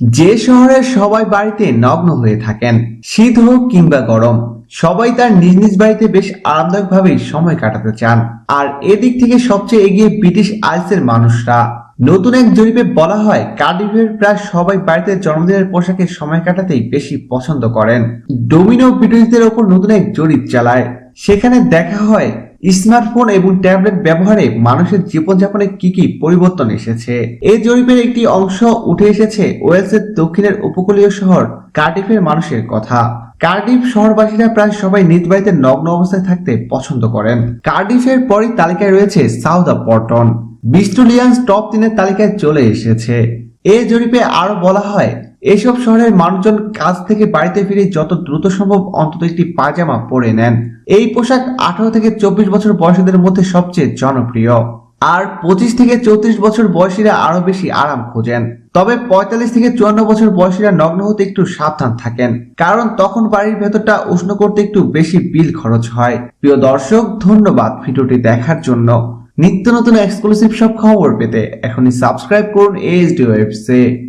যে শহরের সবাই বাড়িতে নগ্ন হয়ে থাকেন, শীত হোক কিংবা গরম, সবাই তার নিজ নিজ বাড়িতে বেশ আরামদায়ক ভাবেই সময় কাটাতে চান। আর এদিক থেকে সবচেয়ে এগিয়ে ব্রিটিশ আইলসের মানুষরা। নতুন এক জরিপে বলা হয়, কার্ডিফের প্রায় সবাই বাড়িতে জন্মদিনের পোশাকে সময় কাটাতেই বেশি পছন্দ করেন। ডোমিনো ব্রিটিশদের ওপর নতুন এক জরিপ চালায়। সেখানে দেখা হয় স্মার্টফোন এবং ট্যাবলেট ব্যবহারে মানুষের জীবনযাপনে কি কি পরিবর্তন এসেছে? এই জরিপের একটি অংশ উঠে এসেছে ওয়েলসের দক্ষিণের উপকূলীয় শহর কার্ডিফের মানুষের কথা। কার্ডিফ শহরবাসীরা প্রায় সবাই নিজ বাড়িতে নগ্ন অবস্থায় থাকতে পছন্দ করেন। কার্ডিফের পরই তালিকায় রয়েছে সাউথ পর্টন বিস্টুলিয়ান্স টপ তিনের তালিকায় চলে এসেছে। এই জরিপে আরও বলা হয় এসব শহরের মানুষজন কাজ থেকে বাড়িতে ফিরে যত দ্রুত সম্ভব অন্তত একটি পায়জামা পরে নেন। এই পোশাক আঠারো থেকে চব্বিশ বছর বয়সীদের মধ্যে সবচেয়ে জনপ্রিয়। আর পঁচিশ থেকে চৌত্রিশ বছর বয়সীরা আরও বেশি আরাম খোঁজেন। তবে পঁয়তাল্লিশ থেকে চুয়ান্ন বছর বয়সীরা নগ্ন হতে একটু সাবধান থাকেন। কারণ তখন বাড়ির ভেতরটা উষ্ণ করতে একটু বেশি বিল খরচ হয়। প্রিয় দর্শক, ধন্যবাদ ভিডিওটি দেখার জন্য। নিত্য নতুন এক্সক্লুসিভ সব খবর পেতে এখনই সাবস্ক্রাইব করুন এইচডি ওয়েবসে